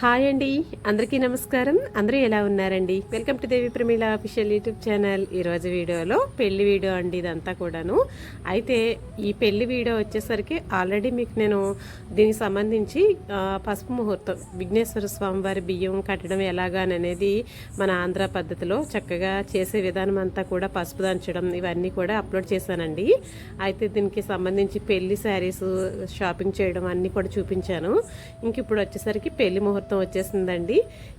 Hi అండి. అందరికీ నమస్కారం. అందరూ ఎలా ఉన్నారండి? Welcome to Devi Pramila official YouTube channel. ఈరోజు వీడియోలో పెళ్ళి వీడియో అండి ఇదంతా కూడాను. అయితే ఈ పెళ్ళి వీడియో వచ్చేసరికి ఆల్రెడీ మీకు నేను దీనికి సంబంధించి పసుపు ముహూర్తం విఘ్నేశ్వర స్వామి వారి బియ్యం కట్టడం ఎలాగా అనేది మన ఆంధ్ర పద్ధతిలో చక్కగా చేసే విధానం అంతా కూడా పసుపు దంచడం ఇవన్నీ కూడా అప్లోడ్ చేశానండి. అయితే దీనికి సంబంధించి పెళ్ళి శారీస్ షాపింగ్ చేయడం అన్నీ కూడా చూపించాను. ఇంక ఇప్పుడు వచ్చేసరికి పెళ్ళి ముహూర్తం మొత్తం వచ్చేసిందండి.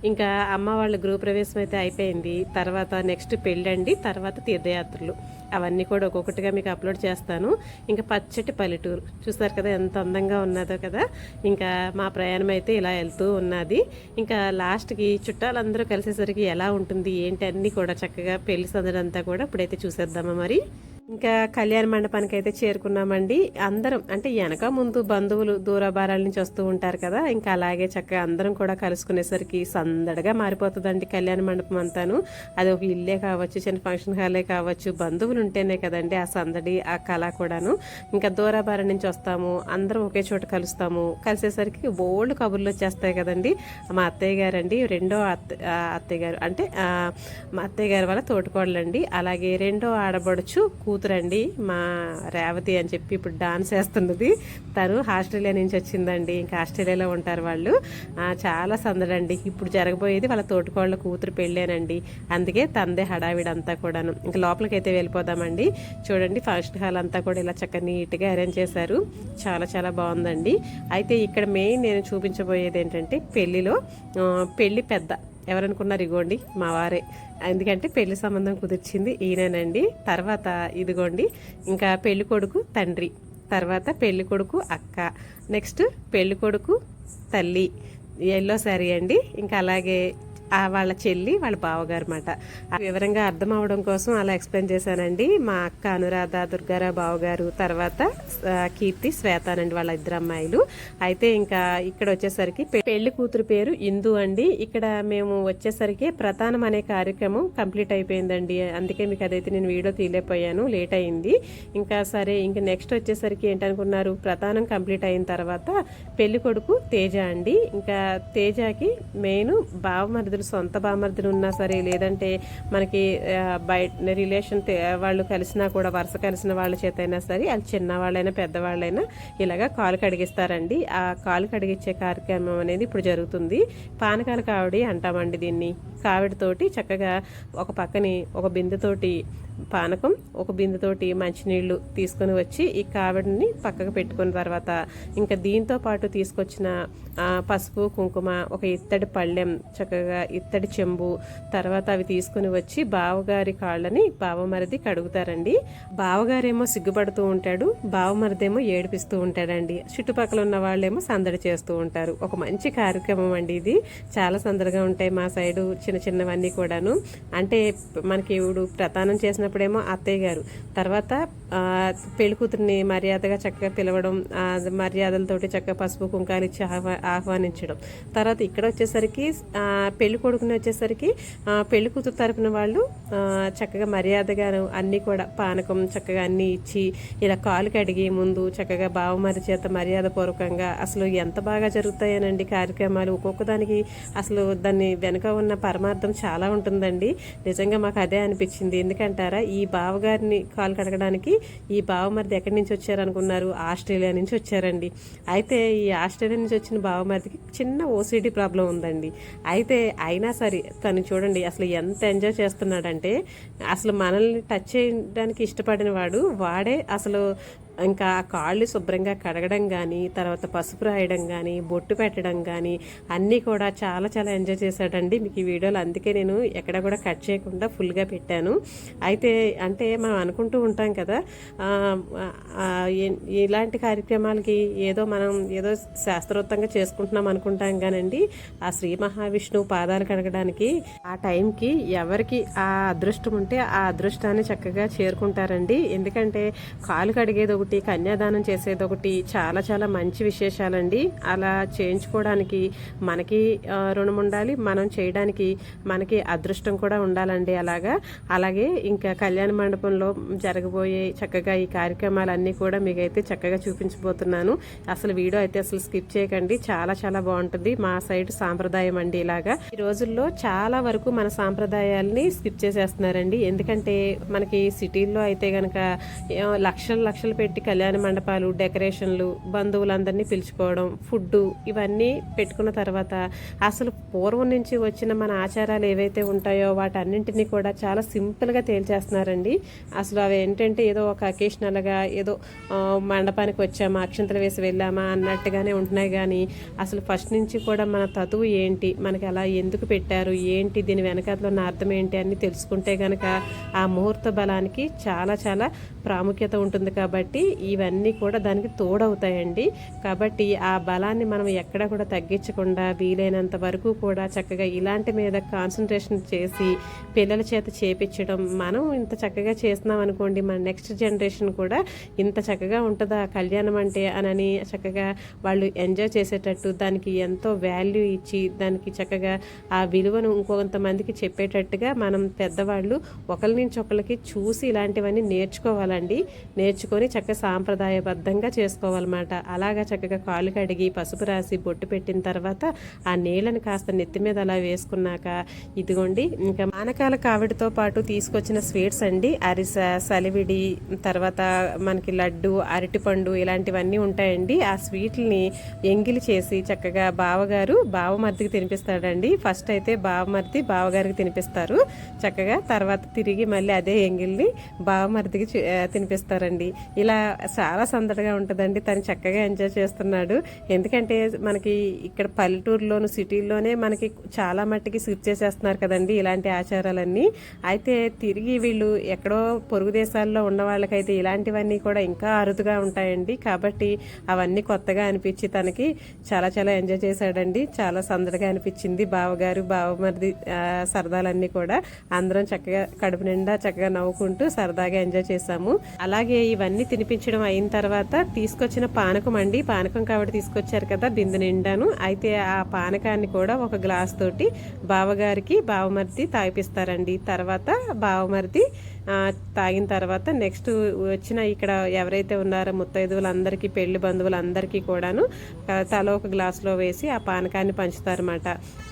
ఇంకా అమ్మ వాళ్ళ గృహ ప్రవేశం అయితే అయిపోయింది. తర్వాత నెక్స్ట్ పెళ్ళి అండి తర్వాత తీర్థయాత్రలు. అవన్నీ కూడా ఒక్కొక్కటిగా మీకు అప్లోడ్ చేస్తాను. ఇంకా పచ్చటి పల్లెటూరు. చూస్తారు కదా ఎంత అందంగా ఉన్నదో కదా. ఇంకా మా ప్రయాణం అయితే ఇలా వెళ్తూ ఉన్నది. ఇంకా లాస్ట్కి చుట్టాలందరూ కలిసేసరికి ఎలా ఉంటుంది ఏంటి అన్నీ కూడా చక్కగా పెళ్ళి సందడంతా కూడా ఇప్పుడైతే చూసేద్దామా మరి? ఇంకా కళ్యాణ మండపానికి అయితే చేరుకున్నామండి. అందరం అంటే వెనక ముందు బంధువులు దూరభారాల నుంచి వస్తూ ఉంటారు కదా ఇంకా అలాగే చక్కగా అందరం కూడా కలుసుకునేసరికి సందడిగా మారిపోతుందండి కళ్యాణ మండపం అంతాను. అది ఒక ఇల్లే కావచ్చు చిన్న ఫంక్షన్ హాలే కావచ్చు బంధువులు ఉంటేనే కదండి ఆ సందడి ఆ కళ కూడాను. ఇంకా దూరభారం నుంచి వస్తాము అందరం ఒకే చోట కలుస్తాము. కలిసేసరికి బోల్డ్ కబుర్లు వచ్చేస్తాయి కదండి. మా అత్తయ్య గారండి రెండో అత్త అత్తయ్య గారు అంటే మా అత్తయ్య గారు వాళ్ళ తోటికోడలండి. అలాగే రెండో ఆడబడుచు కూతురండి మా రేవతి అని చెప్పి ఇప్పుడు డాన్స్ వేస్తున్నది. తను ఆస్ట్రేలియా నుంచి వచ్చిందండి ఇంకా ఆస్ట్రేలియాలో ఉంటారు వాళ్ళు. చాలా సందడండి. ఇప్పుడు జరగబోయేది వాళ్ళ తోటికోళ్ళ కూతురు పెళ్ళేనండి. అందుకే తందే హడావిడి అంతా కూడాను. ఇంకా లోపలికి అయితే వెళ్ళిపోదామండి. చూడండి ఫంక్షన్ హాల్ అంతా కూడా ఇలా చక్కగా నీట్గా అరేంజ్ చేశారు. చాలా చాలా బాగుందండి. అయితే ఇక్కడ మెయిన్ నేను చూపించబోయేది ఏంటంటే పెళ్ళిలో పెళ్ళి పెద్ద ఎవరనుకున్నారు ఇగోండి మా వారే. ఎందుకంటే పెళ్ళి సంబంధం కుదిర్చింది ఈయనేనండి. తర్వాత ఇదిగోండి ఇంకా పెళ్ళి కొడుకు తండ్రి తర్వాత పెళ్ళి కొడుకు అక్క నెక్స్ట్ పెళ్ళి కొడుకు తల్లి ఎల్లో శారీ అండి. ఇంకా అలాగే వాళ్ళ చెల్లి వాళ్ళ బావగారు అనమాట వివరంగా అర్థం అవడం కోసం అలా ఎక్స్ప్లెయిన్ చేశానండి. మా అక్క అనురాధ దుర్గారావు బావగారు తర్వాత కీర్తి శ్వేతానండి వాళ్ళ ఇద్దరు అమ్మాయిలు. అయితే ఇంకా ఇక్కడ వచ్చేసరికి పెళ్ళి కూతురు పేరు ఇందు అండి. ఇక్కడ మేము వచ్చేసరికి ప్రధానం అనే కార్యక్రమం కంప్లీట్ అయిపోయిందండి. అందుకే మీకు అదైతే నేను వీడియో తీయలేకపోయాను లేట్ అయింది. ఇంకా సరే ఇంకా నెక్స్ట్ వచ్చేసరికి ఏంటనుకున్నారు ప్రధానం కంప్లీట్ అయిన తర్వాత పెళ్ళి కొడుకు తేజ అండి. ఇంకా తేజకి మెయిన్ బావమరిదులు సొంత బావమరిదులు ఉన్నా సరే లేదంటే మనకి బయట రిలేషన్ వాళ్ళు కలిసినా కూడా వరుస కలిసిన వాళ్ళ చేత అయినా సరే వాళ్ళు చిన్నవాళ్ళైనా పెద్దవాళ్ళైనా ఇలాగా కాలు కడిగిస్తారండి. ఆ కాలు కడిగించే కార్యక్రమం అనేది ఇప్పుడు జరుగుతుంది. పానకాల కావిడి అంటామండి దీన్ని. కావిడితోటి చక్కగా ఒక పక్కని ఒక బిందెతోటి పానకం ఒక బిందెతోటి మంచినీళ్ళు తీసుకొని వచ్చి ఈ కావిడిని పక్కకు పెట్టుకున్న తర్వాత ఇంకా దీంతో పాటు తీసుకొచ్చిన పసుపు కుంకుమ ఒక ఇత్తడి పళ్ళెం చక్కగా ఇత్తడి చెంబు తర్వాత అవి తీసుకొని వచ్చి బావగారి కాళ్ళని బావమరిది కడుగుతారండి. బావగారేమో సిగ్గుపడుతూ ఉంటాడు బావమరిదేమో ఏడిపిస్తూ ఉంటాడండి. చుట్టుపక్కల ఉన్న వాళ్ళేమో సందడి చేస్తూ ఉంటారు. ఒక మంచి కార్యక్రమం అండి ఇది. చాలా సందడిగా ఉంటాయి మా సైడు చిన్న చిన్నవన్నీ కూడాను. అంటే మనకి ఇప్పుడు ప్రధానం చేసినప్పుడేమో అత్తయ్య గారు. తర్వాత పెళ్ళికూతురిని మర్యాదగా చక్కగా పిలవడం మర్యాదలతోటి చక్కగా పసుపు కుంకాలు ఇచ్చి ఆహ్వా- ఆహ్వానించడం. తర్వాత ఇక్కడ వచ్చేసరికి పెళ్ళి కొడుకుని వచ్చేసరికి పెళ్ళి కూతురు తరపున వాళ్ళు చక్కగా మర్యాదగాను అన్నీ కూడా పానకం చక్కగా అన్నీ ఇచ్చి ఇలా కాలు కడిగి ముందు చక్కగా బావమరి చేత మర్యాద పూర్వకంగా అసలు ఎంత బాగా జరుగుతాయనండి కార్యక్రమాలు. ఒక్కొక్క దానికి అసలు దాన్ని వెనుక ఉన్న పరమార్థం చాలా ఉంటుందండి. నిజంగా మాకు అదే అనిపించింది. ఎందుకంటారా? ఈ బావగారిని కాలు కడగడానికి ఈ బావమరిది ఎక్కడి నుంచి వచ్చారనుకున్నారు? ఆస్ట్రేలియా నుంచి వచ్చారండి. అయితే ఈ ఆస్ట్రేలియా నుంచి వచ్చిన బావమరిదికి చిన్న ఓసిడి ప్రాబ్లం ఉందండి. అయితే అయినా సరే తను చూడండి అసలు ఎంత ఎంజాయ్ చేస్తున్నాడంటే అసలు మనల్ని టచ్ చేయడానికి ఇష్టపడిన వాడు వాడే అసలు ఇంకా ఆ కాళ్ళు శుభ్రంగా కడగడం కానీ తర్వాత పసుపు రాయడం కానీ బొట్టు పెట్టడం కానీ అన్నీ కూడా చాలా చాలా ఎంజాయ్ చేశాడండి. మీకు ఈ వీడియోలు అందుకే నేను ఎక్కడ కూడా కట్ చేయకుండా ఫుల్గా పెట్టాను. అయితే అంటే మనం అనుకుంటూ ఉంటాం కదా ఇలాంటి కార్యక్రమాలకి ఏదో మనం ఏదో శాస్త్రోత్తంగా చేసుకుంటున్నాం అనుకుంటాం కానండి ఆ శ్రీ మహావిష్ణువు పాదాలు కడగడానికి ఆ టైంకి ఎవరికి ఆ అదృష్టం ఉంటే ఆ అదృష్టాన్ని చక్కగా చేరుకుంటారండి. ఎందుకంటే కాలు కడిగేది ఒకటి ఒకటి కన్యాదానం చేసేది ఒకటి చాలా చాలా మంచి విశేషాలండి. అలా చేయించుకోవడానికి మనకి రుణం ఉండాలి మనం చేయడానికి మనకి అదృష్టం కూడా ఉండాలండి అలాగా. అలాగే ఇంకా కళ్యాణ మండపంలో జరగబోయే చక్కగా ఈ కార్యక్రమాలన్నీ కూడా మీకైతే చక్కగా చూపించబోతున్నాను. అసలు వీడియో అయితే అసలు స్కిప్ చేయకండి. చాలా చాలా బాగుంటుంది. మా సైడ్ సాంప్రదాయం అండి ఇలాగా. ఈ రోజుల్లో చాలా వరకు మన సాంప్రదాయాల్ని స్కిప్ చేసేస్తున్నారండి. ఎందుకంటే మనకి సిటీల్లో అయితే కనుక లక్షలు లక్షలు పెట్టి కళ్యాణ మండపాలు డెకరేషన్లు బంధువులందరినీ పిలుచుకోవడం ఫుడ్డు ఇవన్నీ పెట్టుకున్న తర్వాత అసలు పూర్వం నుంచి వచ్చిన మన ఆచారాలు ఏవైతే ఉంటాయో వాటన్నింటినీ కూడా చాలా సింపుల్గా తేల్చేస్తున్నారండి. అసలు అవి ఏంటంటే ఏదో ఒక అకేషనల్గా ఏదో మండపానికి వచ్చామా అక్షంతలు వేసి వెళ్ళామా అన్నట్టుగానే ఉంటున్నాయి కానీ అసలు ఫస్ట్ నుంచి కూడా మన తతువు ఏంటి మనకి అలా ఎందుకు పెట్టారు ఏంటి దీని వెనకాతలో ఉన్న అర్థం ఏంటి అని తెలుసుకుంటే కనుక ఆ ముహూర్త బలానికి చాలా చాలా ప్రాముఖ్యత ఉంటుంది కాబట్టి ఇవన్నీ కూడా దానికి తోడవుతాయండి. కాబట్టి ఆ బలాన్ని మనం ఎక్కడ కూడా తగ్గించకుండా వీలైనంత వరకు కూడా చక్కగా ఇలాంటి మీద కాన్సన్ట్రేషన్ చేసి పిల్లల చేత చేపించడం మనం ఇంత చక్కగా చేస్తున్నాం అనుకోండి మన నెక్స్ట్ జనరేషన్ కూడా ఇంత చక్కగా ఉంటుందా కళ్యాణం అంటే అనని చక్కగా వాళ్ళు ఎంజాయ్ చేసేటట్టు దానికి ఎంతో వాల్యూ ఇచ్చి దానికి చక్కగా ఆ విలువను ఇంకొంతమందికి చెప్పేటట్టుగా మనం పెద్దవాళ్ళు ఒకరి నుంచి ఒకరికి చూసి ఇలాంటివన్నీ నేర్చుకోవాలండి. నేర్చుకొని చక్కగా సాంప్రదాయబద్ధంగా చేసుకోవాలన్నమాట. అలాగా చక్కగా కాలు కడిగి పసుపు రాసి బొట్టు పెట్టిన తర్వాత ఆ నీళ్ళని కాస్త నెత్తి మీద అలా వేసుకున్నాక ఇదిగోండి ఇంకా మానకాల కావిడితో పాటు తీసుకొచ్చిన స్వీట్స్ అండి. అరిస సలివిడి తర్వాత మనకి లడ్డు అరటిపండు ఇలాంటివన్నీ ఉంటాయండి. ఆ స్వీట్లని ఎంగిలి చేసి చక్కగా బావగారు బావమర్దికి తినిపిస్తాడండి. ఫస్ట్ అయితే బావమర్ది బావగారికి తినిపిస్తారు. చక్కగా తర్వాత తిరిగి మళ్ళీ అదే ఎంగిల్ని బావమర్దికి తినిపిస్తారండి. ఇలా చాలా సందడిగా ఉంటుందండి. తను చక్కగా ఎంజాయ్ చేస్తున్నాడు. ఎందుకంటే మనకి ఇక్కడ పల్లెటూరులోను సిటీల్లోనే మనకి చాలా మట్టికి స్కిప్ చేసేస్తున్నారు కదండి ఇలాంటి ఆచారాలన్నీ. అయితే తిరిగి వీళ్ళు ఎక్కడో పొరుగు దేశాల్లో ఉన్న వాళ్ళకైతే ఇలాంటివన్నీ కూడా ఇంకా అరుదుగా ఉంటాయండి. కాబట్టి అవన్నీ కొత్తగా అనిపించి తనకి చాలా చాలా ఎంజాయ్ చేశాడండి. చాలా సందడిగా అనిపించింది బావగారు బావమరిది సరదాలన్నీ కూడా. అందరం చక్కగా కడుపు నిండా చక్కగా నవ్వుకుంటూ సరదాగా ఎంజాయ్ చేశాము. అలాగే ఇవన్నీ తినిపించడం అయిన తర్వాత తీసుకొచ్చిన పానకం అండి. పానకం కాబట్టి తీసుకొచ్చారు కదా బిందు నిండాను. అయితే ఆ పానకాన్ని కూడా ఒక గ్లాస్ తోటి బావగారికి బావమరిది తాగిపిస్తారండి. తర్వాత బావమరిది తాగిన తర్వాత నెక్స్ట్ వచ్చిన ఇక్కడ ఎవరైతే ఉన్నారో ముత్తైదువులందరికీ పెళ్ళి బంధువులందరికీ కూడాను తల ఒక గ్లాసులో వేసి ఆ పానకాన్ని పంచుతారన్నమాట.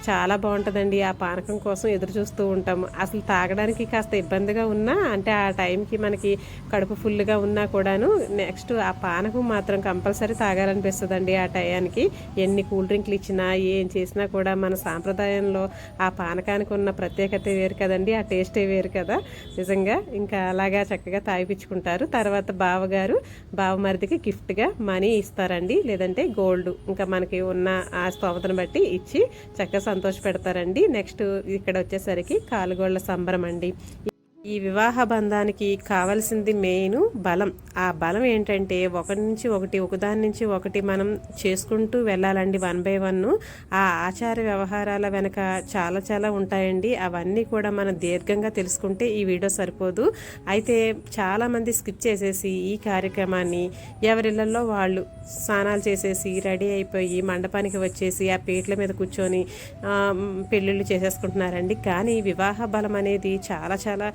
చాలా బాగుంటుందండి ఆ పానకం కోసం ఎదురు చూస్తూ ఉంటాము. అసలు తాగడానికి కాస్త ఇబ్బందిగా ఉన్నా అంటే ఆ టైంకి మనకి కడుపు ఫుల్గా ఉన్నా కూడాను నెక్స్ట్ ఆ పానకం మాత్రం కంపల్సరీ తాగాలనిపిస్తుందండి ఆ టయానికి. ఎన్ని కూల్ డ్రింక్లు ఇచ్చినా ఏం చేసినా కూడా మన సాంప్రదాయంలో ఆ పానకానికి ఉన్న ప్రత్యేకత వేరు కదండి ఆ టేస్టే వేరు కదా. నిజంగా ఇంకా అలాగా చక్కగా తాగిపించుకుంటారు తర్వాత బావగారు బావమరిదికి గిఫ్ట్గా మనీ ఇస్తారండి. లేదంటే గోల్డ్ ఇంకా మనకి ఉన్న ఆ స్తోమతను బట్టి ఇచ్చి చక్కగా సంతోష పెడతారండి నెక్స్ట్ ఇక్కడ వచ్చేసరికి కాలుగోళ్ళ సంబరం అండి ఈ వివాహ బంధానికి కావలసింది మెయిన్ బలం. ఆ బలం ఏంటంటే ఒకటి నుంచి ఒకటి ఒకదాని నుంచి ఒకటి మనం చేసుకుంటూ వెళ్ళాలండి వన్ బై వన్. ఆ ఆచార వ్యవహారాల వెనక చాలా చాలా ఉంటాయండి. అవన్నీ కూడా మనం దీర్ఘంగా తెలుసుకుంటే ఈ వీడియో సరిపోదు. అయితే చాలామంది స్కిప్ చేసేసి ఈ కార్యక్రమాన్ని ఎవరిళ్ళల్లో వాళ్ళు స్నానాలు చేసేసి రెడీ అయిపోయి మండపానికి వచ్చేసి ఆ పీటల మీద కూర్చొని పెళ్ళిళ్ళు చేసేసుకుంటున్నారండి. కానీ వివాహ బలం అనేది చాలా చాలా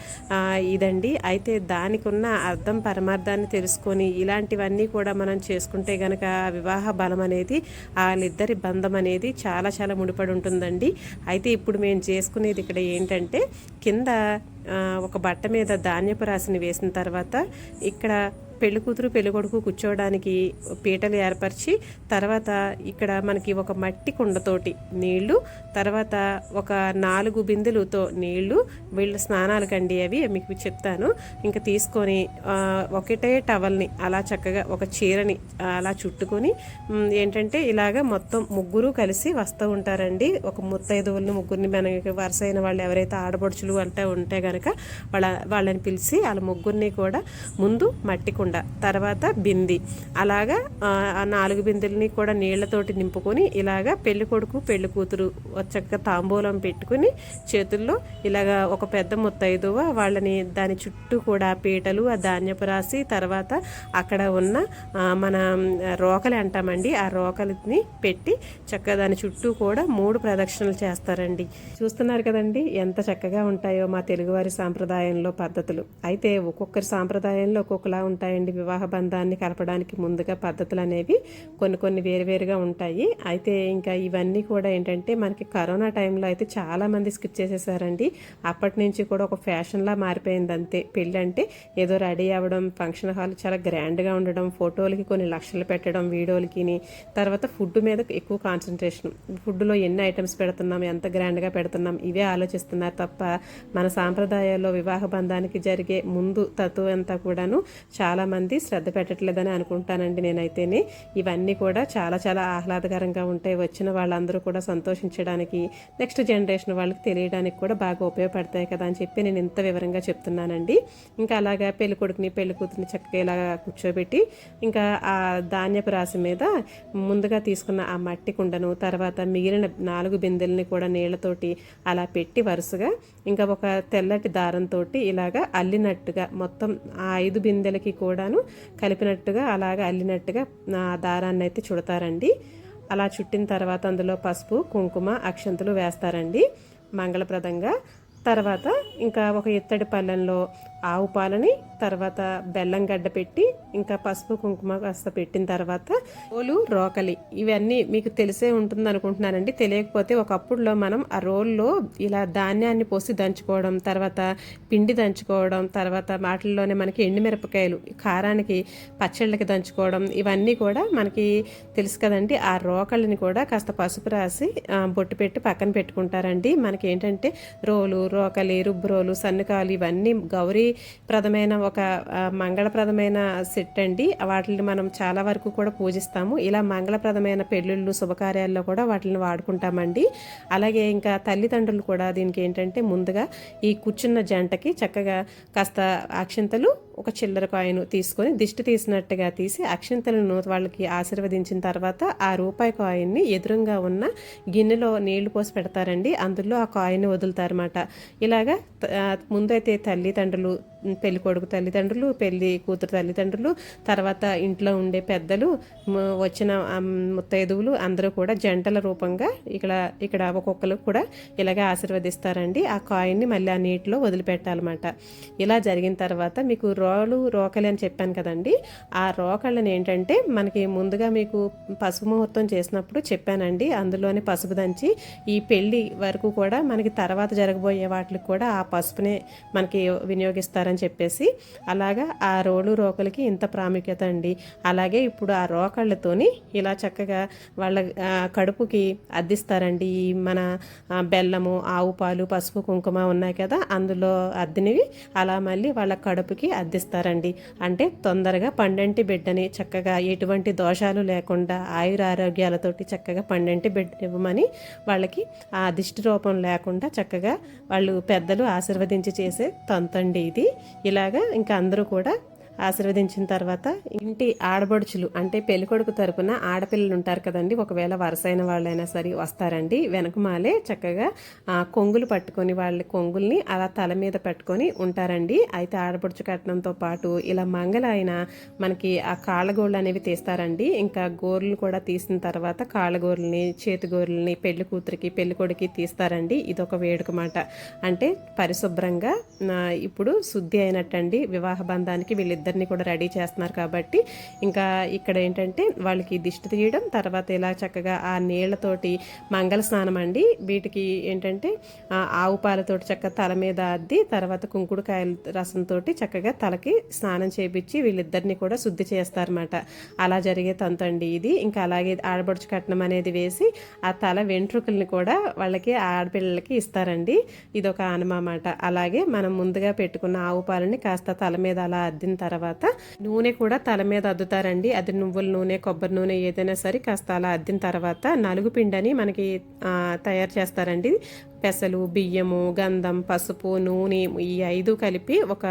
ఇదండి. అయితే దానికి ఉన్న అర్థం పరమార్థాన్ని తెలుసుకొని ఇలాంటివన్నీ కూడా మనం చేసుకుంటే గనక వివాహ బలం అనేది వాళ్ళిద్దరి బంధం అనేది చాలా చాలా ముడిపడి ఉంటుందండి. అయితే ఇప్పుడు మేము చేసుకునేది ఇక్కడ ఏంటంటే కింద ఒక బట్ట మీద ధాన్యపు రాశిని వేసిన తర్వాత ఇక్కడ పెళ్ళి కూతురు పెళ్ళి కొడుకు కూర్చోవడానికి పీటలు ఏర్పరిచి తర్వాత ఇక్కడ మనకి ఒక మట్టి కుండతోటి నీళ్ళు తర్వాత ఒక నాలుగు బిందులతో నీళ్ళు వీళ్ళ స్నానాలకండి అవి మీకు చెప్తాను. ఇంకా తీసుకొని ఒకటే టవల్ని అలా చక్కగా ఒక చీరని అలా చుట్టుకొని ఏంటంటే ఇలాగ మొత్తం ముగ్గురు కలిసి వస్తూ ఉంటారండి. ఒక ముత్తైదువులను ముగ్గురిని మనకి వరుస అయిన వాళ్ళు ఎవరైతే ఆడపడుచులు అంటే ఉంటే కనుక వాళ్ళ వాళ్ళని పిలిచి వాళ్ళ ముగ్గురిని కూడా ముందు మట్టి కుండ కుండ తర్వాత బింది. అలాగా ఆ, నాలుగు బిందెలని కూడా నీళ్ళతోటి నింపుకొని ఇలాగా పెళ్ళి కొడుకు పెళ్ళి కూతురు చక్కగా తాంబూలం పెట్టుకుని చేతుల్లో ఇలాగా ఒక పెద్ద ముత్తైదువ వాళ్ళని దాని చుట్టూ కూడా పీటలు ఆ ధాన్యపు రాసి తర్వాత అక్కడ ఉన్న మన రోకలి అంటామండి. ఆ రోకలిని పెట్టి చక్కగా దాని చుట్టూ కూడా మూడు ప్రదక్షిణలు చేస్తారండి. చూస్తున్నారు కదండి ఎంత చక్కగా ఉంటాయో మా తెలుగువారి సాంప్రదాయంలో పద్ధతులు. అయితే ఒక్కొక్కరి సాంప్రదాయంలో ఒక్కొక్కలా ఉంటాయండి. వివాహ బంధాన్ని కలపడానికి ముందుగా పద్ధతులు అనేవి కొన్ని కొన్ని వేరువేరుగా ఉంటాయి. అయితే ఇంకా ఇవన్నీ కూడా ఏంటంటే మనకి కరోనా టైంలో అయితే చాలా మంది స్కిప్ చేసేసారండి. అప్పటి నుంచి కూడా ఒక ఫ్యాషన్లా మారిపోయింది అంతే. పెళ్ళి అంటే ఏదో రెడీ అవ్వడం ఫంక్షన్ హాల్ చాలా గ్రాండ్గా ఉండడం ఫోటోలకి కొన్ని లక్షలు పెట్టడం వీడియోలకి తర్వాత ఫుడ్ మీద ఎక్కువ కాన్సన్ట్రేషన్. ఫుడ్లో ఎన్ని ఐటమ్స్ పెడుతున్నాం ఎంత గ్రాండ్గా పెడుతున్నాం ఇవే ఆలోచిస్తున్నారు తప్ప మన సాంప్రదాయాల్లో వివాహ బంధానికి జరిగే ముందు తత్వం అంతా కూడాను చాలా మంది శ్రద్ధ పెట్టట్లేదని అనుకుంటానండి నేనైతేనే. ఇవన్నీ కూడా చాలా చాలా ఆహ్లాదకరంగా ఉంటాయి. వచ్చిన వాళ్ళందరూ కూడా సంతోషించడానికి నెక్స్ట్ జనరేషన్ వాళ్ళకి తెలియడానికి కూడా బాగా ఉపయోగపడతాయి కదా అని చెప్పి నేను ఇంత వివరంగా చెప్తున్నానండి. ఇంకా అలాగా పెళ్ళి కొడుకుని పెళ్ళి కూతురిని చక్కగా ఇలాగా కూర్చోబెట్టి ఇంకా ఆ ధాన్యపు రాశి మీద ముందుగా తీసుకున్న ఆ మట్టి కుండను తర్వాత మిగిలిన నాలుగు బిందెల్ని కూడా నీళ్ళతోటి అలా పెట్టి వరుసగా ఇంకా ఒక తెల్లటి దారంతో ఇలాగా అల్లినట్టుగా మొత్తం ఆ ఐదు బిందెలకి కూడా కూడాను కలిపినట్టుగా అలాగా అల్లినట్టుగా ఆ దారాన్ని అయితే చుడతారండి. అలా చుట్టిన తర్వాత అందులో పసుపు కుంకుమ అక్షంతులు వేస్తారండి మంగళప్రదంగా. తర్వాత ఇంకా ఒక ఇత్తడి పళ్ళెంలో ఆవు పాలని తర్వాత బెల్లం గడ్డ పెట్టి ఇంకా పసుపు కుంకుమ కాస్త పెట్టిన తర్వాత రోలు రోకలి ఇవన్నీ మీకు తెలిసే ఉంటుంది అనుకుంటున్నానండి. తెలియకపోతే ఒకప్పుడులో మనం ఆ రోల్లో ఇలా ధాన్యాన్ని పోసి దంచుకోవడం తర్వాత పిండి దంచుకోవడం తర్వాత వాటిల్లోనే మనకి ఎండుమిరపకాయలు కారానికి పచ్చళ్ళకి దంచుకోవడం ఇవన్నీ కూడా మనకి తెలుసు కదండి. ఆ రోకళ్ళని కూడా కాస్త పసుపు రాసి బొట్టు పెట్టి పక్కన పెట్టుకుంటారండి. మనకి ఏంటంటే రోలు రోకలి రుబ్బురోలు సన్నకాలు ఇవన్నీ గౌరీ ప్రదమైన ఒక మంగళప్రదమైన సెట్ అండి. వాటిని మనం చాలా వరకు కూడా పూజిస్తాము. ఇలా మంగళప్రదమైన పెళ్ళిళ్ళు శుభకార్యాల్లో కూడా వాటిని వాడుకుంటామండి. అలాగే ఇంకా తల్లిదండ్రులు కూడా దీనికి ఏంటంటే ముందుగా ఈ కూర్చున్న జంటకి చక్కగా కాస్త అక్షింతలు ఒక చిల్లర కాయిన్ తీసుకొని దిష్టి తీసినట్టుగా తీసి అక్షింతలను వాళ్ళకి ఆశీర్వదించిన తర్వాత ఆ రూపాయి కాయిన్ని ఎదురుగా ఉన్న గిన్నెలో నీళ్ళు పోసి పెడతారండి. అందులో ఆ కాయిన్ వదులుతారన్నమాట. ఇలాగా ముందైతే తల్లిదండ్రులు పెళ్ళి కొడుకు తల్లిదండ్రులు పెళ్ళి కూతురు తల్లిదండ్రులు తర్వాత ఇంట్లో ఉండే పెద్దలు వచ్చిన ముత్తైదువులు అందరూ కూడా జంటల రూపంగా ఇక్కడ ఇక్కడ ఒక్కొక్కరు కూడా ఇలాగే ఆశీర్వదిస్తారండి. ఆ కాయిన్ని మళ్ళీ ఆ నీటిలో వదిలిపెట్టాలన్నమాట. ఇలా జరిగిన తర్వాత మీకు రోలు రోకలి అని చెప్పాను కదండి. ఆ రోకళ్ళని ఏంటంటే మనకి ముందుగా మీకు పసుపు ముహూర్తం చేసినప్పుడు చెప్పానండి. అందులోనే పసుపు దంచి ఈ పెళ్ళి వరకు కూడా మనకి తర్వాత జరగబోయే వాటికి కూడా ఆ పసుపునే మనకి అని చెప్పేసి అలాగా ఆ రోలు రోకలికి ఇంత ప్రాముఖ్యత అండి. అలాగే ఇప్పుడు ఆ రోకళ్ళతోని ఇలా చక్కగా వాళ్ళ కడుపుకి అద్దిస్తారండి. ఈ మన బెల్లము ఆవు పాలు పసుపు కుంకుమ ఉన్నాయి కదా అందులో అద్దినవి అలా మళ్ళీ వాళ్ళ కడుపుకి అద్దిస్తారండి. అంటే తొందరగా పండంటి బిడ్డని చక్కగా ఎటువంటి దోషాలు లేకుండా ఆయుర ఆరోగ్యాలతోటి చక్కగా పండంటి బిడ్డ ఇవ్వమని వాళ్ళకి ఆ దిష్టి రూపం లేకుండా చక్కగా వాళ్ళు పెద్దలు ఆశీర్వదించి చేసే తంతండి ఇది. ఇలాగా ఇంకా అందరూ కూడా ఆశీర్వదించిన తర్వాత ఇంటి ఆడబడుచులు అంటే పెళ్ళికొడుకు తరపున ఆడపిల్లలు ఉంటారు కదండి. ఒకవేళ వరుసైన వాళ్ళైనా సరే వస్తారండి. వెనకమాలే చక్కగా కొంగులు పట్టుకొని వాళ్ళ కొంగుల్ని అలా తల మీద పెట్టుకొని ఉంటారండి. అయితే ఆడపడుచు కట్నంతో పాటు ఇలా మంగళ అయిన మనకి ఆ కాళ్ళగోళ్ళు అనేవి తీస్తారండి. ఇంకా గోర్లు కూడా తీసిన తర్వాత కాళ్ళగోర్లని చేతిగోర్లని పెళ్ళి కూతురికి పెళ్ళి కొడుకి తీస్తారండి. ఇదొక వేడుక మాట. అంటే పరిశుభ్రంగా ఇప్పుడు శుద్ధి అయినట్టండి. వివాహ బంధానికి ఇద్దరిని కూడా రెడీ చేస్తున్నారు కాబట్టి ఇంకా ఇక్కడ ఏంటంటే వాళ్ళకి దిష్టి తీయడం తర్వాత ఇలా చక్కగా ఆ నీళ్ళతోటి మంగళ స్నానం అండి. వీటికి ఏంటంటే ఆవు పాలతోటి చక్కగా తల మీద అద్ది తర్వాత కుంకుడుకాయల రసంతో చక్కగా తలకి స్నానం చేపించి వీళ్ళిద్దరిని కూడా శుద్ధి చేస్తారన్నమాట. అలా జరిగే తంతు అండి ఇది. ఇంకా అలాగే ఆడబడుచు కట్నం అనేది వేసి ఆ తల వెంట్రుకల్ని కూడా వాళ్ళకి ఆడపిల్లలకి ఇస్తారండి. ఇది ఒక ఆనమాట అలాగే మనం ముందుగా పెట్టుకున్న ఆవు పాలని కాస్త తల మీద అలా అద్దిన తర్వాత తర్వాత నూనె కూడా తల మీద అద్దుతారండి. అది నువ్వుల నూనె కొబ్బరి నూనె ఏదైనా సరే కాస్త అలా అద్దిన తర్వాత నలుగు పిండని మనకి తయారు చేస్తారండి. పెసలు బియ్యము గంధం పసుపు నూనె ఈ ఐదు కలిపి ఒక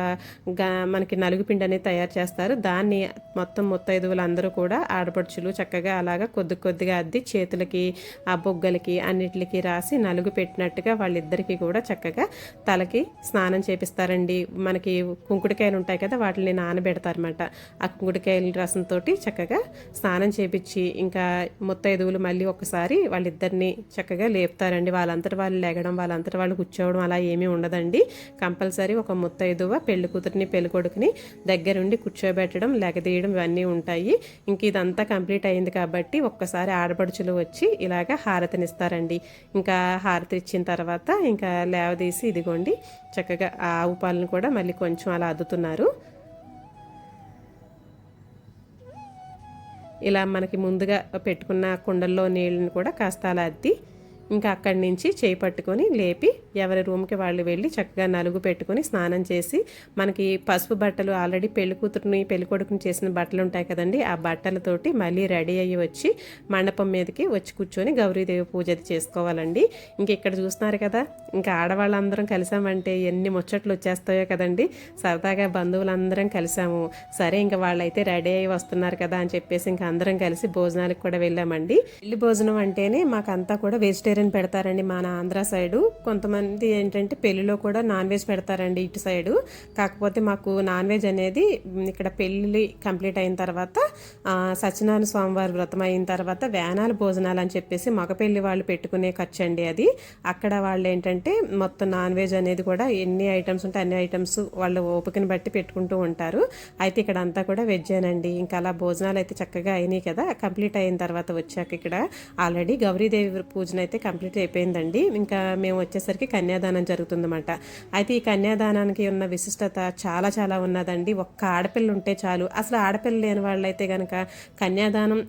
మనకి నలుగు పిండి అనేది తయారు చేస్తారు. దాన్ని మొత్తం ముత్తైదువులు అందరూ కూడా ఆడపడుచులు చక్కగా అలాగా కొద్ది కొద్దిగా అద్ది చేతులకి ఆ బొగ్గలకి అన్నిటికి రాసి నలుగు పెట్టినట్టుగా వాళ్ళిద్దరికీ కూడా చక్కగా తలకి స్నానం చేపిస్తారండి. మనకి కుంకుడికాయలు ఉంటాయి కదా వాటిని నానబెడతారన్నమాట. ఆ కుంకుడికాయల రసంతో చక్కగా స్నానం చేపించి ఇంకా ముత్తైదువులు మళ్ళీ ఒకసారి వాళ్ళిద్దరిని చక్కగా లేపుతారండి. వాళ్ళంతటి వాళ్ళు లెగడం వాళ్ళంతటా వాళ్ళు కూర్చోవడం అలా ఏమీ ఉండదండి. కంపల్సరీ ఒక ముత్తైదువ పెళ్ళి కూతురిని పెళ్ళి కొడుకుని దగ్గరుండి కూర్చోబెట్టడం లెగదీయడం ఇవన్నీ ఉంటాయి. ఇంక ఇదంతా కంప్లీట్ అయింది కాబట్టి ఒక్కసారి ఆడపడుచులు వచ్చి ఇలాగ హారతినిస్తారండి. ఇంకా హారతి ఇచ్చిన తర్వాత ఇంకా లేవదీసి ఇదిగోండి చక్కగా ఆవు పాలను కూడా మళ్ళీ కొంచెం అలా అద్దుతున్నారు. ఇలా మనకి ముందుగా పెట్టుకున్న కుండల్లో నీళ్ళని కూడా కాస్త అలా అద్ది. ఇంకా అక్కడి నుంచి చేయి పట్టుకొని లేపి ఎవరి రూమ్కి వాళ్ళు వెళ్ళి చక్కగా నలుగు పెట్టుకొని స్నానం చేసి మనకి పసుపు బట్టలు ఆల్రెడీ పెళ్ళి కూతురుని పెళ్ళి కొడుకుని చేసిన బట్టలు ఉంటాయి కదండి ఆ బట్టలతోటి మళ్ళీ రెడీ అయ్యి వచ్చి మండపం మీదకి వచ్చి కూర్చొని గౌరీదేవి పూజ అది చేసుకోవాలండి. ఇంక ఇక్కడ చూస్తున్నారు కదా ఇంకా ఆడవాళ్ళందరం కలిసామంటే ఎన్ని ముచ్చట్లు వచ్చేస్తాయో కదండి. సరదాగా బంధువులందరం కలిసాము. సరే ఇంకా వాళ్ళైతే రెడీ అయ్యి వస్తున్నారు కదా అని చెప్పేసి ఇంకా అందరం కలిసి భోజనాలకు కూడా వెళ్ళామండి. పెళ్ళి భోజనం అంటేనే మాకంతా కూడా వెజిటేరియన్ పెడతారండి మన ఆంధ్ర సైడు. కొంతమంది ఏంటంటే పెళ్ళిలో కూడా నాన్ వెజ్ పెడతారండి ఇటు సైడు. కాకపోతే మాకు నాన్ వెజ్ అనేది ఇక్కడ పెళ్ళి కంప్లీట్ అయిన తర్వాత సత్యనారాయణ స్వామివారి వ్రతం అయిన తర్వాత వేనాల భోజనాలు అని చెప్పేసి మగ పెళ్ళి వాళ్ళు పెట్టుకునే ఖర్చు అండి అది. అక్కడ వాళ్ళు ఏంటంటే మొత్తం నాన్ వెజ్ అనేది కూడా ఎన్ని ఐటమ్స్ ఉంటే అన్ని ఐటమ్స్ వాళ్ళు ఓపికని బట్టి పెట్టుకుంటూ ఉంటారు. అయితే ఇక్కడ అంతా కూడా వెజ్జేనండి ఇంకా అలా భోజనాలు అయితే చక్కగా అయినాయి కదా. కంప్లీట్ అయిన తర్వాత వచ్చాక ఇక్కడ ఆల్రెడీ గౌరీదేవి పూజన అయితే కంప్లీట్ అయిపోయిందండి. ఇంకా మేము వచ్చేసరికి కన్యాదానం జరుగుతుందన్నమాట. అయితే ఈ కన్యాదానానికి ఉన్న విశిష్టత చాలా చాలా ఉన్నదండి. ఒక్క ఆడపిల్ల ఉంటే చాలు. అసలు ఆడపిల్ల లేని వాళ్ళైతే కనుక కన్యాదానం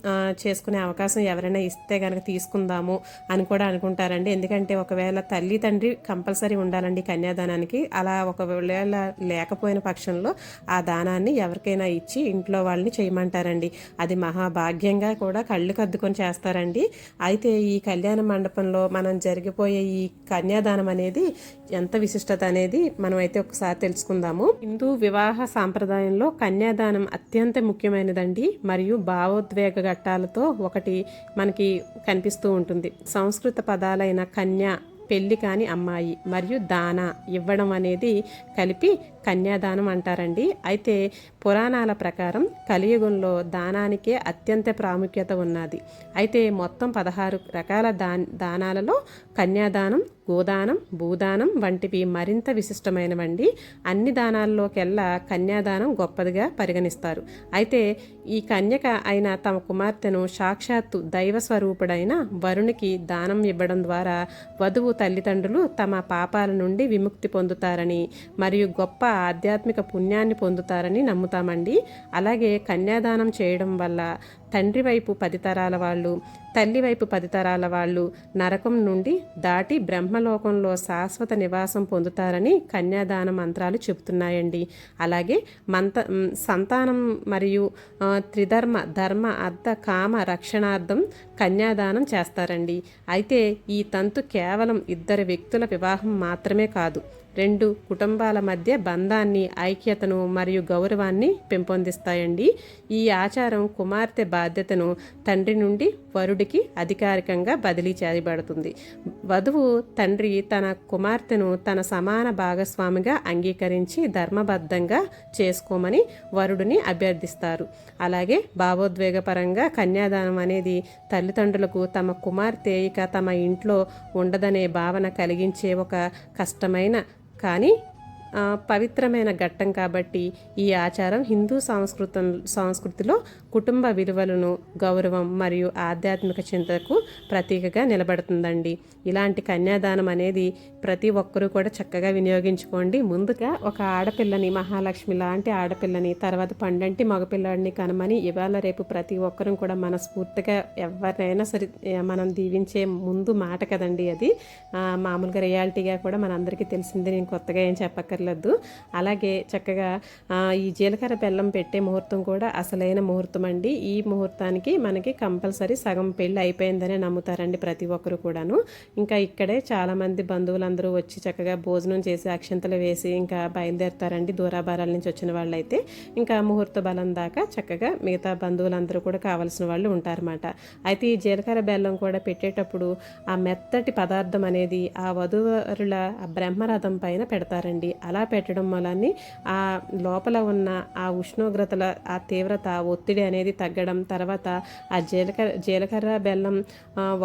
చేసుకునే అవకాశం ఎవరైనా ఇస్తే కనుక తీసుకుందాము అని కూడా అనుకుంటారండి. ఎందుకంటే ఒకవేళ తల్లి తండ్రి కంపల్సరీ ఉండాలండి కన్యాదానానికి. అలా ఒకవేళ లేకపోయిన పక్షంలో ఆ దానాన్ని ఎవరికైనా ఇచ్చి ఇంట్లో వాళ్ళని చేయమంటారండి. అది మహాభాగ్యంగా కూడా కళ్ళు కద్దుకొని చేస్తారండి. అయితే ఈ కళ్యాణ మండపంలో మనం జరిగిపోయే ఈ కన్యాదానం అనేది ఎంత విశిష్టత అనేది మనం అయితే ఒకసారి తెలుసుకుందాము. హిందూ వివాహ సాంప్రదాయంలో కన్యాదానం అత్యంత ముఖ్యమైనదండి. మరియు భావోద్వేగ ఘట్టాలతో ఒకటి మనకి కనిపిస్తూ ఉంటుంది. సంస్కృత పదాలైన కన్య పెళ్ళి కాని అమ్మాయి మరియు దాన ఇవ్వడం అనేది కలిపి కన్యాదానం అంటారండి. అయితే పురాణాల ప్రకారం కలియుగంలో దానానికే అత్యంత ప్రాముఖ్యత ఉన్నది. అయితే మొత్తం పదహారు రకాల దా దానాలలో కన్యాదానం గోదానం భూదానం వంటివి మరింత విశిష్టమైనవండి. అన్ని దానాల్లోకెల్లా కన్యాదానం గొప్పదిగా పరిగణిస్తారు. అయితే ఈ కన్యక అయిన తమ కుమార్తెను సాక్షాత్తు దైవ స్వరూపుడైన వరుణికి దానం ఇవ్వడం ద్వారా వధువు తల్లిదండ్రులు తమ పాపాల నుండి విముక్తి పొందుతారని మరియు గొప్ప ఆధ్యాత్మిక పుణ్యాన్ని పొందుతారని నమ్ముతామండి. అలాగే కన్యాదానం చేయడం వల్ల తండ్రి వైపు పది తరాల వాళ్ళు తల్లి వైపు పది తరాల వాళ్ళు నరకం నుండి దాటి బ్రహ్మలోకంలో శాశ్వత నివాసం పొందుతారని కన్యాదాన మంత్రాలు చెబుతున్నాయండి. అలాగే మంత సంతానం మరియు త్రిధర్మ ధర్మ అర్థ కామ రక్షణార్థం కన్యాదానం చేస్తారండి. అయితే ఈ తంతు కేవలం ఇద్దరు వ్యక్తుల వివాహం మాత్రమే కాదు. రెండు కుటుంబాల మధ్య బంధాన్ని ఐక్యతను మరియు గౌరవాన్ని పెంపొందిస్తాయండి. ఈ ఆచారం కుమార్తె బాధ్యతను తండ్రి నుండి వరుడికి అధికారికంగా బదిలీ చేయబడుతుంది. వధువు తండ్రి తన కుమార్తెను తన సమాన భాగస్వామిగా అంగీకరించి ధర్మబద్ధంగా చేసుకోమని వరుడిని అభ్యర్థిస్తారు. అలాగే భావోద్వేగపరంగా కన్యాదానం అనేది తల్లిదండ్రులకు తమ కుమార్తె ఇక తమ ఇంట్లో ఉండదనే భావన కలిగించే ఒక కష్టమైన కానీ పవిత్రమైన ఘట్టం కాబట్టి ఈ ఆచారం హిందూ సంస్కృతం సంస్కృతిలో కుటుంబ విలువలను గౌరవం మరియు ఆధ్యాత్మిక చింతకు ప్రతీకగా నిలబడుతుందండి. ఇలాంటి కన్యాదానం అనేది ప్రతి ఒక్కరూ కూడా చక్కగా వినియోగించుకోండి. ముందుగా ఒక ఆడపిల్లని మహాలక్ష్మి లాంటి ఆడపిల్లని తర్వాత పండంటి మగపిల్లాడిని కనమని ఇవాళ రేపు ప్రతి ఒక్కరూ కూడా మనస్ఫూర్తిగా ఎవరైనా సరే మనం దీవించే ముందు మాట కదండి అది. మామూలుగా రియాలిటీగా కూడా మనందరికీ తెలిసింది నేను కొత్తగా ఏం చెప్పక్కర్లేదు. తీసుకెళ్ళొద్దు అలాగే చక్కగా ఈ జీలకర్ర బెల్లం పెట్టే ముహూర్తం కూడా అసలైన ముహూర్తం అండి. ఈ ముహూర్తానికి మనకి కంపల్సరీ సగం పెళ్ళి అయిపోయిందనే నమ్ముతారండి ప్రతి ఒక్కరు కూడాను. ఇంకా ఇక్కడే చాలామంది బంధువులందరూ వచ్చి చక్కగా భోజనం చేసి అక్షంతలు వేసి ఇంకా బయలుదేరుతారండి దూరాభారాల నుంచి వచ్చిన వాళ్ళైతే. ఇంకా ముహూర్త బలం దాకా చక్కగా మిగతా బంధువులందరూ కూడా కావాల్సిన వాళ్ళు ఉంటారన్నమాట. అయితే ఈ జీలకర్ర బెల్లం కూడా పెట్టేటప్పుడు ఆ మెత్తటి పదార్థం అనేది ఆ వధువరుల ఆ బ్రహ్మరథం పైన పెడతారండి. అలా పెట్టడం వలన ఆ లోపల ఉన్న ఆ ఉష్ణోగ్రతల ఆ తీవ్రత ఒత్తిడి అనేది తగ్గడం తర్వాత ఆ జీలకర్ర జీలకర్ర బెల్లం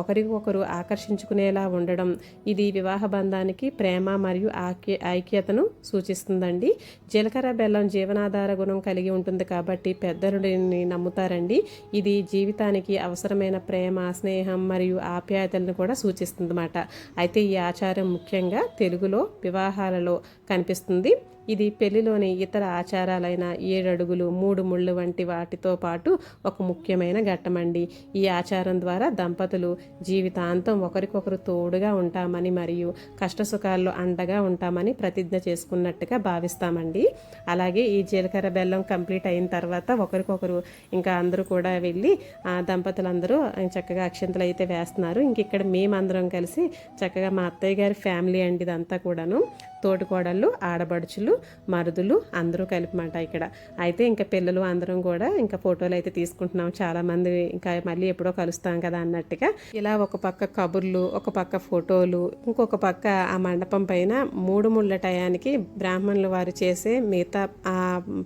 ఒకరికి ఒకరికొకరు ఆకర్షించుకునేలా ఉండడం ఇది వివాహ బంధానికి ప్రేమ మరియు ఆక్య ఐక్యతను సూచిస్తుందండి. జీలకర్ర బెల్లం జీవనాధార గుణం కలిగి ఉంటుంది కాబట్టి పెద్దలుడిని నమ్ముతారండి. ఇది జీవితానికి అవసరమైన ప్రేమ స్నేహం మరియు ఆప్యాయతలను కూడా సూచిస్తుందన్నమాట. అయితే ఈ ఆచారం ముఖ్యంగా తెలుగులో వివాహాలలో కనిపిస్తుంది. కనిపిస్తుంది ఇది పెళ్ళిలోని ఇతర ఆచారాలైన ఏడడుగులు మూడు ముళ్ళు వంటి వాటితో పాటు ఒక ముఖ్యమైన ఘట్టమండి. ఈ ఆచారం ద్వారా దంపతులు జీవితాంతం ఒకరికొకరు తోడుగా ఉంటామని మరియు కష్టసుఖాల్లో అండగా ఉంటామని ప్రతిజ్ఞ చేసుకున్నట్టుగా భావిస్తామండి. అలాగే ఈ జీలకర్ర బెల్లం కంప్లీట్ అయిన తర్వాత ఒకరికొకరు ఇంకా అందరూ కూడా వెళ్ళి ఆ దంపతులందరూ చక్కగా అక్షంతలు అయితే వేస్తున్నారు. ఇంక ఇక్కడ మేమందరం కలిసి చక్కగా మా అత్తయ్య గారి ఫ్యామిలీ అండి ఇదంతా కూడాను. తోటికోడళ్ళు ఆడబడుచులు మరుదులు అందరూ కలిపమాట ఇక్కడ. అయితే ఇంకా పిల్లలు అందరం కూడా ఇంకా ఫోటోలు అయితే తీసుకుంటున్నాం. చాలా మంది ఇంకా మళ్ళీ ఎప్పుడో కలుస్తాం కదా అన్నట్టుగా. ఇలా ఒక పక్క కబుర్లు ఒక పక్క ఫోటోలు ఇంకొక పక్క ఆ మండపం పైన మూడు ముళ్ళ టయానికి బ్రాహ్మణులు వారు చేసే మిగతా ఆ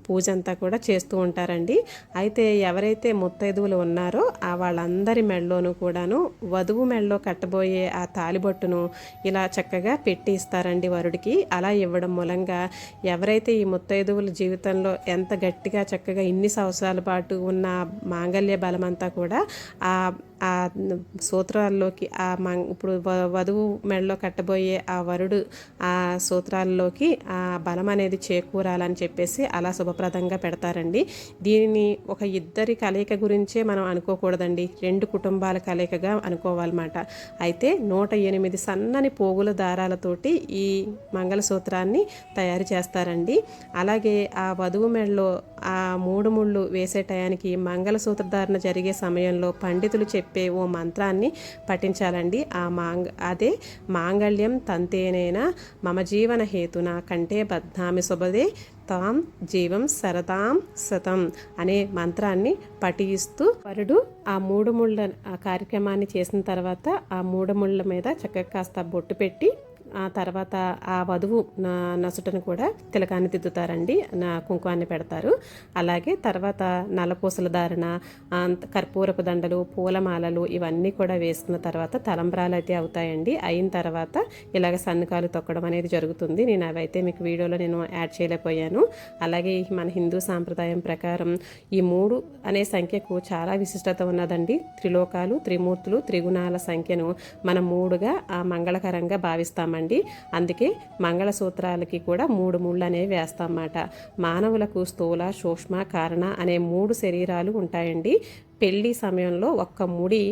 పూజ అంతా కూడా చేస్తూ ఉంటారండి. అయితే ఎవరైతే ముత్తైదువులు ఉన్నారో ఆ వాళ్ళందరి మెడలోనూ కూడాను వధువు మెడలో కట్టబోయే ఆ తాలిబొట్టును ఇలా చక్కగా పెట్టి ఇస్తారండి వరుడికి. అలా ఇవ్వడం మూలంగా ఎవరైతే ఈ ముత్తైదువుల జీవితంలో ఎంత గట్టిగా చక్కగా ఇన్ని సంవత్సరాల పాటు ఉన్న మాంగళ్య బలమంతా కూడా ఆ ఆ సూత్రాల్లోకి ఆ మా ఇప్పుడు వ- వధువు మెడలో కట్టబోయే ఆ వరుడు ఆ సూత్రాల్లోకి ఆ బలం అనేది చేకూరాలని చెప్పేసి అలా శుభప్రదంగా పెడతారండి. దీనిని ఒక ఇద్దరి కలయిక గురించే మనం అనుకోకూడదండి. రెండు కుటుంబాల కలయికగా అనుకోవాలన్నమాట. అయితే నూట ఎనిమిది సన్నని పోగుల దారాలతోటి ఈ మంగళసూత్రాన్ని తయారు చేస్తారండి. అలాగే ఆ వధువు మెడలో ఆ మూడు ముళ్ళు వేసే టయానికి మంగళసూత్ర ధారణ జరిగే సమయంలో పండితులు చెప్పే ఓ మంత్రాన్ని పఠించాలండి. ఆ మాంగ అదే మాంగళ్యం తంతేనైనా మమ జీవన హేతున కంటే బద్నామి శుభదే తాం జీవం సరదాం సతం అనే మంత్రాన్ని పఠిస్తూ వరుడు ఆ మూడు ముళ్ళ కార్యక్రమాన్ని చేసిన తర్వాత ఆ మూడు ముళ్ళ మీద చక్కగా కాస్త బొట్టు పెట్టి ఆ తర్వాత ఆ వధువు నా- నసుటను కూడా తిలకాన్ని దిద్దుతారండి నా కుంకుమాన్ని పెడతారు. అలాగే తర్వాత నలపూసల ధారణ కర్పూరపు దండలు పూలమాలలు ఇవన్నీ కూడా వేసుకున్న తర్వాత తలంబ్రాలు అయితే అవుతాయండి. అయిన తర్వాత ఇలాగ సన్నుకాలు తొక్కడం అనేది జరుగుతుంది. నేను అవైతే మీకు వీడియోలో నేను యాడ్ చేయలేకపోయాను. అలాగే మన హిందూ సాంప్రదాయం ప్రకారం ఈ మూడు అనే సంఖ్యకు చాలా విశిష్టత ఉన్నదండి. త్రిలోకాలు త్రిమూర్తులు త్రిగుణాల సంఖ్యను మనం మూడుగా ఆ మంగళకరంగా భావిస్తామండి. అందుకే మంగళసూత్రాలకి కూడా మూడు ముళ్ళు అనేవి వేస్తామన్నమాట. మానవులకు స్థూల సూక్ష్మ కారణ అనే మూడు శరీరాలు ఉంటాయండి. పెళ్ళి సమయంలో ఒక్క ముడి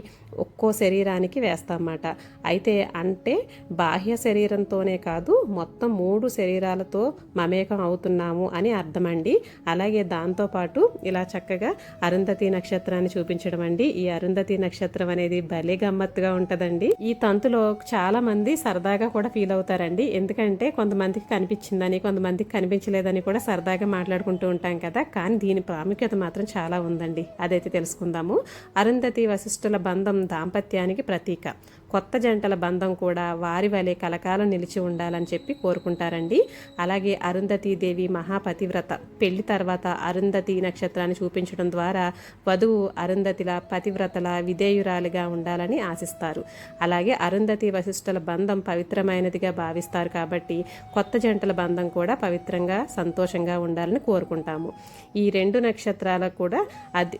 ఒక్కో శరీరానికి వేస్తామన్నమాట. అయితే అంటే బాహ్య శరీరంతోనే కాదు మొత్తం మూడు శరీరాలతో మమేకం అవుతున్నాము అని అర్థమండి. అలాగే దాంతోపాటు ఇలా చక్కగా అరుంధతి నక్షత్రాన్ని చూపించడం అండి. ఈ అరుంధతి నక్షత్రం అనేది భలే గమ్మత్తుగా ఉంటుందండి. ఈ తంతులో చాలా మంది సరదాగా కూడా ఫీల్ అవుతారండి. ఎందుకంటే కొంతమందికి కనిపించిందని కొంతమందికి కనిపించలేదని కూడా సరదాగా మాట్లాడుకుంటూ ఉంటాం కదా. కానీ దీని ప్రాముఖ్యత మాత్రం చాలా ఉందండి. అదైతే బంధము అరుంధతి వశిష్ఠుల బంధం దాంపత్యానికి ప్రతీక. కొత్త జంటల బంధం కూడా వారి వలె కలకాలం నిలిచి ఉండాలని చెప్పి కోరుకుంటారండి. అలాగే అరుంధతి దేవి మహాపతివ్రత పెళ్ళి తర్వాత అరుంధతి నక్షత్రాన్ని చూపించడం ద్వారా వధువు అరుంధతిల పతివ్రతల విధేయురాలిగా ఉండాలని ఆశిస్తారు. అలాగే అరుంధతి వశిష్ఠుల బంధం పవిత్రమైనదిగా భావిస్తారు కాబట్టి కొత్త జంటల బంధం కూడా పవిత్రంగా సంతోషంగా ఉండాలని కోరుకుంటాము. ఈ రెండు నక్షత్రాలకు కూడా అది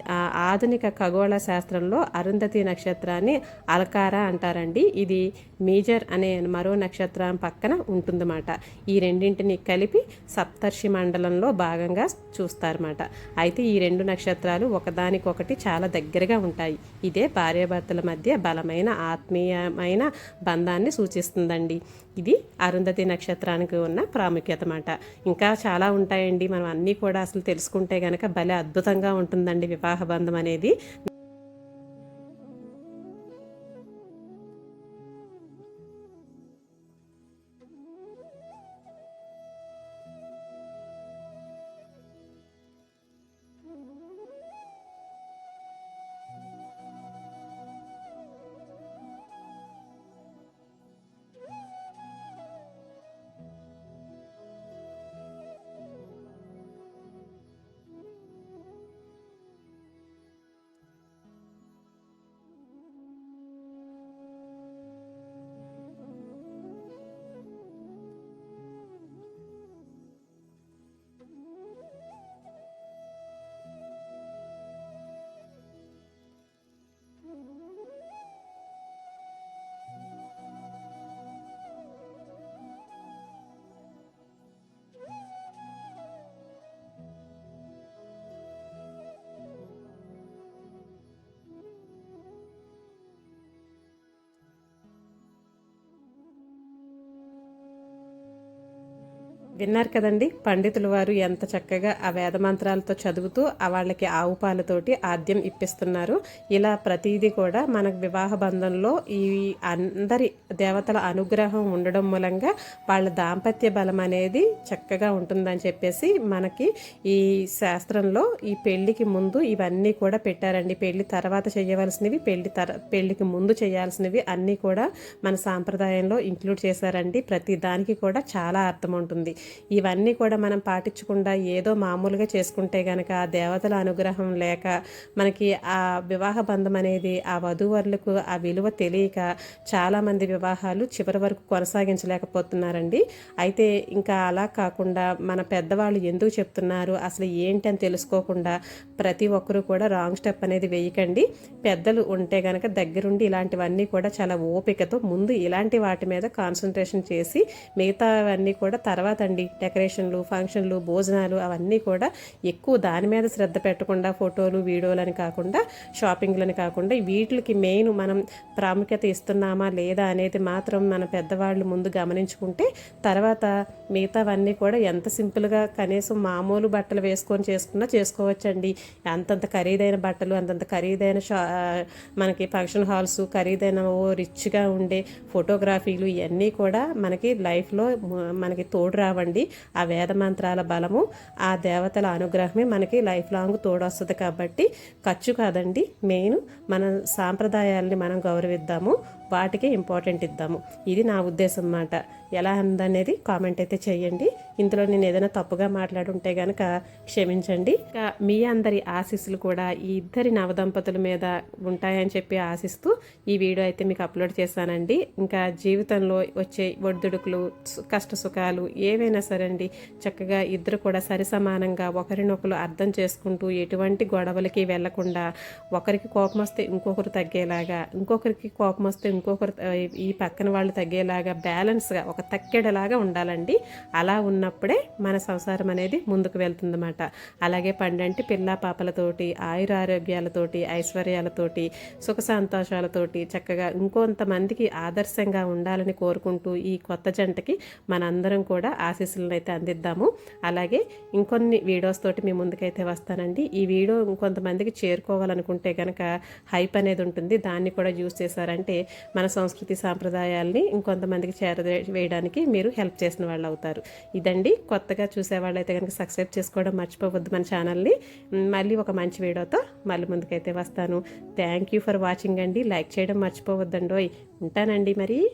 ఆధునిక ఖగోళ శాస్త్రంలో అరుంధతి నక్షత్రాన్ని అల్కారా అంటారండి ఇది మేజర్ అనే మరో నక్షత్రం పక్కన ఉంటుందన్నమాట. ఈ రెండింటిని కలిపి సప్తర్షి మండలంలో భాగంగా చూస్తారన్నమాట. అయితే ఈ రెండు నక్షత్రాలు ఒకదానికొకటి చాలా దగ్గరగా ఉంటాయి. ఇదే భార్యాభర్తల మధ్య బలమైన ఆత్మీయమైన బంధాన్ని సూచిస్తుందండి. ఇది అరుంధతి నక్షత్రానికి ఉన్న ప్రాముఖ్యత అన్నమాట. ఇంకా చాలా ఉంటాయండి. మనం అన్నీ కూడా అసలు తెలుసుకుంటే కనుక భలే అద్భుతంగా ఉంటుందండి వివాహ బంధం అనేది. విన్నారు కదండి? పండితులు వారు ఎంత చక్కగా ఆ వేద మంత్రాలతో చదువుతూ ఆ వాళ్ళకి ఆవు పాలతోటి ఆద్యం ఇప్పిస్తున్నారు. ఇలా ప్రతిదీ కూడా మనకు వివాహ బంధంలో ఈ అందరి దేవతల అనుగ్రహం ఉండడం మూలంగా వాళ్ళ దాంపత్య బలం అనేది చక్కగా ఉంటుందని చెప్పేసి మనకి ఈ శాస్త్రంలో ఈ పెళ్ళికి ముందు ఇవన్నీ కూడా పెట్టారండి. పెళ్ళి తర్వాత చేయవలసినవి పెళ్ళి తర పెళ్ళికి ముందు చేయాల్సినవి అన్నీ కూడా మన సాంప్రదాయంలో ఇంక్లూడ్ చేశారండి. ప్రతి దానికి కూడా చాలా అర్థం ఉంటుంది. ఇవన్నీ కూడా మనం పాటించకుండా ఏదో మామూలుగా చేసుకుంటే గనక ఆ దేవతల అనుగ్రహం లేక మనకి ఆ వివాహ బంధం అనేది ఆ వధూవరులకు ఆ విలువ తెలియక చాలామంది వివాహాలు చివరి వరకు కొనసాగించలేకపోతున్నారండి. అయితే ఇంకా అలా కాకుండా మన పెద్దవాళ్ళు ఎందుకు చెప్తున్నారు? అసలు ఏంటి అని తెలుసుకోకుండా ప్రతి ఒక్కరూ కూడా రాంగ్ స్టెప్ అనేది వేయకండి. పెద్దలు ఉంటే కనుక దగ్గరుండి ఇలాంటివన్నీ కూడా చాలా ఓపికతో ముందు ఇలాంటి వాటి మీద కాన్సన్ట్రేషన్ చేసి మిగతావన్నీ కూడా తర్వాత అండి డెకరేషన్లు ఫంక్షన్లు భోజనాలు అవన్నీ కూడా ఎక్కువ దాని మీద శ్రద్ధ పెట్టకుండా ఫోటోలు వీడియోలని కాకుండా షాపింగ్లని కాకుండా వీటికి మెయిన్ మనం ప్రాముఖ్యత ఇస్తున్నామా లేదా అనేది మాత్రం మన పెద్దవాళ్ళు ముందు గమనించుకుంటే తర్వాత మిగతావన్నీ కూడా ఎంత సింపుల్గా కనీసం మామూలు బట్టలు వేసుకొని చేసుకున్నా చేసుకోవచ్చండి. అంతంత ఖరీదైన బట్టలు అంతంత ఖరీదైన షా మనకి ఫంక్షన్ హాల్స్ ఖరీదైన ఓ రిచ్గా ఉండే ఫోటోగ్రఫీలు ఇవన్నీ కూడా మనకి లైఫ్లో మనకి తోడు రావండి. ఆ వేద మంత్రాల బలము ఆ దేవతల అనుగ్రహమే మనకి లైఫ్ లాంగ్ తోడొస్తుంది కాబట్టి ఖర్చు కాదండి. మెయిన్ మన సాంప్రదాయాల్ని మనం గౌరవిద్దాము. వాటికి ఇంపార్టెంట్ ఇద్దాము. ఇది నా ఉద్దేశం అన్నమాట. ఎలా అందనేది కామెంట్ అయితే చేయండి. ఇందులో నేను ఏదైనా తప్పుగా మాట్లాడుంటే కనుక క్షమించండి. ఇంకా మీ అందరి ఆశీస్సులు కూడా ఈ ఇద్దరి నవదంపతుల మీద ఉంటాయని చెప్పి ఆశిస్తూ ఈ వీడియో అయితే మీకు అప్లోడ్ చేశానండి. ఇంకా జీవితంలో వచ్చే ఒడిదుడుకులు కష్ట సుఖాలు ఏవైనా సరే అండి చక్కగా ఇద్దరు కూడా సరి సమానంగా ఒకరినొకరు అర్థం చేసుకుంటూ ఎటువంటి గొడవలకి వెళ్ళకుండా ఒకరికి కోపం వస్తే ఇంకొకరు తగ్గేలాగా ఇంకొకరికి కోపం వస్తే ఇంకొకరు ఈ పక్కన వాళ్ళు తగ్గేలాగా బ్యాలెన్స్గా ఒక తక్కెడలాగా ఉండాలండి. అలా ఉన్నప్పుడే మన సంసారం అనేది ముందుకు వెళ్తుందన్నమాట. అలాగే పండంటి పిల్ల పాపలతోటి ఆయురారోగ్యాలతోటి ఐశ్వర్యాలతోటి సుఖ సంతోషాలతోటి చక్కగా ఇంకొంతమందికి ఆదర్శంగా ఉండాలని కోరుకుంటూ ఈ కొత్త జంటకి మనందరం కూడా ఆశీస్సులను అయితే అందిద్దాము. అలాగే ఇంకొన్ని వీడియోస్ తోటి మీ ముందుకైతే వస్తానండి. ఈ వీడియో ఇంకొంతమందికి చేరుకోవాలనుకుంటే కనుక హైప్ అనేది ఉంటుంది. దాన్ని కూడా యూజ్ చేశారంటే మన సంస్కృతి సాంప్రదాయాల్ని ఇంకొంతమందికి చేర వేయడానికి మీరు హెల్ప్ చేసిన వాళ్ళు అవుతారు. ఇదండి. కొత్తగా చూసే అయితే కనుక సబ్స్క్రైబ్ చేసుకోవడం మర్చిపోవద్దు మన ఛానల్ని మళ్ళీ ఒక మంచి వీడియోతో మళ్ళీ ముందుకైతే వస్తాను. థ్యాంక్ యూ ఫర్ వాచింగ్ అండి. లైక్ చేయడం మర్చిపోవద్దండి ఉంటానండి మరి.